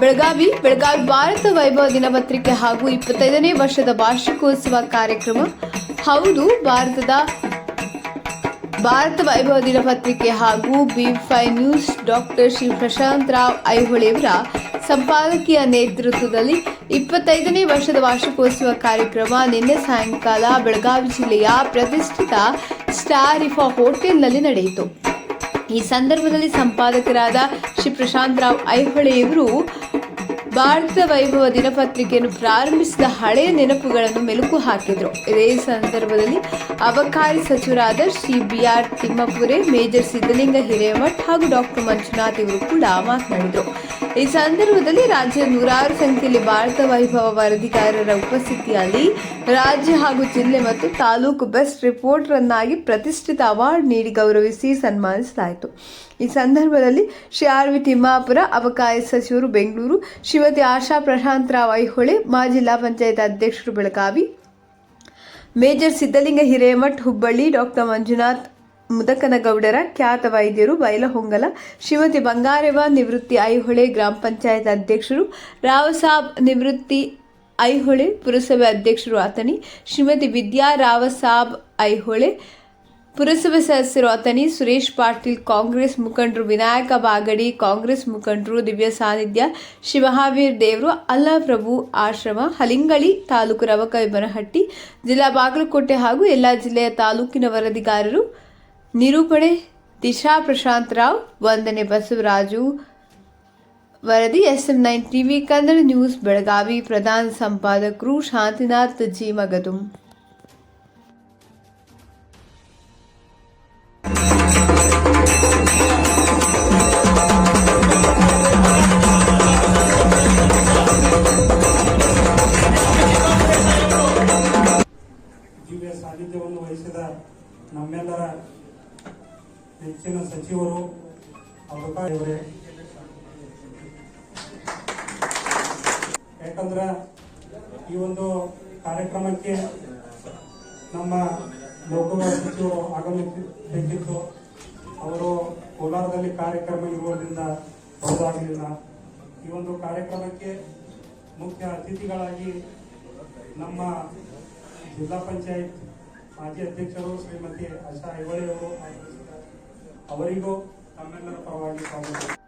ಬೆಳಗಾವಿ ಬೆಳಗಾವಿ ಭಾರತ ವೈಭವ ದಿನಪತ್ರಿಕೆ ಹಾಗೂ ಇಪ್ಪತ್ತೈದನೇ ವರ್ಷದ ವಾರ್ಷಿಕೋತ್ಸವ ಕಾರ್ಯಕ್ರಮ. ಹೌದು, ಭಾರತದ ಭಾರತ ವೈಭವ ದಿನಪತ್ರಿಕೆ ಹಾಗೂ ಬಿ ಫೈ ನ್ಯೂಸ್ ಡಾಕ್ಟರ್ ಶ್ರೀ ಪ್ರಶಾಂತ್ ರಾವ್ ಐಹೊಳೆಯವರ ಸಂಪಾದಕೀಯ ನೇತೃತ್ವದಲ್ಲಿ ಇಪ್ಪತ್ತೈದನೇ ವರ್ಷದ ವಾರ್ಷಿಕೋತ್ಸವ ಕಾರ್ಯಕ್ರಮ ನಿನ್ನೆ ಸಾಯಂಕಾಲ ಬೆಳಗಾವಿ ಜಿಲ್ಲೆಯ ಪ್ರತಿಷ್ಠಿತ ಸ್ಟಾರಿಫಾ ಹೋಟೆಲ್ನಲ್ಲಿ ನಡೆಯಿತು. ಈ ಸಂದರ್ಭದಲ್ಲಿ ಸಂಪಾದಕರಾದ ಶ್ರೀ ಪ್ರಶಾಂತ್ ರಾವ್ ಐಹೊಳೆಯವರು ಭಾರತ ವೈಭವ ದಿನಪತ್ರಿಕೆಯನ್ನು ಪ್ರಾರಂಭಿಸಿದ ಹಳೆಯ ನೆನಪುಗಳನ್ನು ಮೆಲುಕು ಹಾಕಿದರು. ಇದೇ ಸಂದರ್ಭದಲ್ಲಿ ಅಬಕಾರಿ ಸಚಿವರಾದ Shri B R Timmapur, major Siddalinga Hiremath ಹಾಗೂ ಡಾಕ್ಟರ್ ಮಂಜುನಾಥ್ ಇವರು ಕೂಡ ಮಾತನಾಡಿದರು. ಈ ಸಂದರ್ಭದಲ್ಲಿ ರಾಜ್ಯದ ನೂರಾರು ಸಂಖ್ಯೆಯಲ್ಲಿ ಭಾರತ ವೈಭವ ವರದಿಗಾರರ ಉಪಸ್ಥಿತಿಯಲ್ಲಿ ರಾಜ್ಯ ಹಾಗೂ ಜಿಲ್ಲೆ ಮತ್ತು ತಾಲೂಕು ಬೆಸ್ಟ್ ರಿಪೋರ್ಟರ್ ಅನ್ನಾಗಿ ಪ್ರತಿಷ್ಠಿತ ಅವಾರ್ಡ್ ನೀಡಿ ಗೌರವಿಸಿ ಸನ್ಮಾನಿಸಲಾಯಿತು. ಈ ಸಂದರ್ಭದಲ್ಲಿ ಶ್ರೀ ಆರ್ ವಿ ತಿಮ್ಮಾಪುರ, ಅಬಕಾಯ ಸಚಿವರು ಬೆಂಗಳೂರು, ಶ್ರೀಮತಿ ಆಶಾ ಪ್ರಶಾಂತ್ ರಾವ್ ಐಹೊಳೆ, ಮಾಜಿ ಜಿಲ್ಲಾ ಪಂಚಾಯತ್ ಅಧ್ಯಕ್ಷರು ಬೆಳಗಾವಿ, ಮೇಜರ್ ಸಿದ್ದಲಿಂಗ ಹಿರೇಮಠ್, ಹುಬ್ಬಳ್ಳಿ, ಡಾಕ್ಟರ್ ಮಂಜುನಾಥ್ ಮುದಕನಗೌಡರ ಖ್ಯಾತ ವೈದ್ಯರು ಬೈಲಹೊಂಗಲ ಶ್ರೀಮತಿ ಬಂಗಾರೆವ ನಿವೃತ್ತಿ ಐಹೊಳೆ ಗ್ರಾಮ ಪಂಚಾಯತ್ ಅಧ್ಯಕ್ಷರು, ರಾವಸಾಬ್ ನಿವೃತ್ತಿ ಐಹೊಳೆ ಪುರಸಭೆ ಅಧ್ಯಕ್ಷರು ಆತನಿ, ಶ್ರೀಮತಿ ವಿದ್ಯಾ ರಾವಸಾಬ್ ಐಹೊಳೆ ಪುರಸಭೆ ಸದಸ್ಯರು ಅಥನಿ ಸುರೇಶ್ ಪಾಟೀಲ್, ಕಾಂಗ್ರೆಸ್ ಮುಖಂಡರು ವಿನಾಯಕ ಬಾಗಡಿ, ಕಾಂಗ್ರೆಸ್ ಮುಖಂಡರು ದಿವ್ಯ ಸಾನಿಧ್ಯ, ಶಿವಹಾವೀರ್ ದೇವರು, ಅಲ್ಲಪ್ರಭು ಆಶ್ರಮ, ಹಲಿಂಗಳಿ ತಾಲೂಕು ರವಕವಿ ಬನಹಟ್ಟಿ ಜಿಲ್ಲಾ ಬಾಗಲಕೋಟೆ ಹಾಗೂ ಎಲ್ಲ ಜಿಲ್ಲೆಯ ತಾಲೂಕಿನ ವರದಿಗಾರರು ನಿರೂಪಣೆ, ದಿಶಾ ಪ್ರಶಾಂತ್ ರಾವ್, ವಂದನೆ ಬಸವರಾಜು. ವರದಿ S M nine TV, Kannada news, Belagavi, ಪ್ರಧಾನ ಸಂಪಾದಕರು ಶಾಂತಿನಾಥ್ ಜಿ. ಮಗದುಂ. ದಿವ್ಯ ಸಾನ್ನಿಧ್ಯವನ್ನು ವಹಿಸಿದ ನಮ್ಮೆಲ್ಲರ ಹೆಚ್ಚಿನ ಸಚಿವರು ಅವರೇ ಯಾಕಂದ್ರೆ ಈ ಒಂದು ಕಾರ್ಯಕ್ರಮಕ್ಕೆ ನಮ್ಮ ಲೋಕಸಭಾ ಸಚಿವರು ಆಗಮಿಸಬೇಕಿತ್ತು ಅವರು ಕೋಲಾರದಲ್ಲಿ ಕಾರ್ಯಕ್ರಮ ಇರುವುದರಿಂದ ಬರೋದಾಗಲಿಲ್ಲ ಈ ಒಂದು ಕಾರ್ಯಕ್ರಮಕ್ಕೆ ಮುಖ್ಯ ಅತಿಥಿಗಳಾಗಿ ನಮ್ಮ ಜಿಲ್ಲಾ ಪಂಚಾಯತ್ ಮಾಜಿ ಅಧ್ಯಕ್ಷರು ಶ್ರೀಮತಿ ಆಶಾ ಐಹೊಳೆ ಅವರು ಆಗಮಿಸಿದ್ದಾರೆ. ಅವರಿಗೂ ತಮ್ಮೆಲ್ಲರ ಪರವಾಗಿ ಸ್ವಾಗತ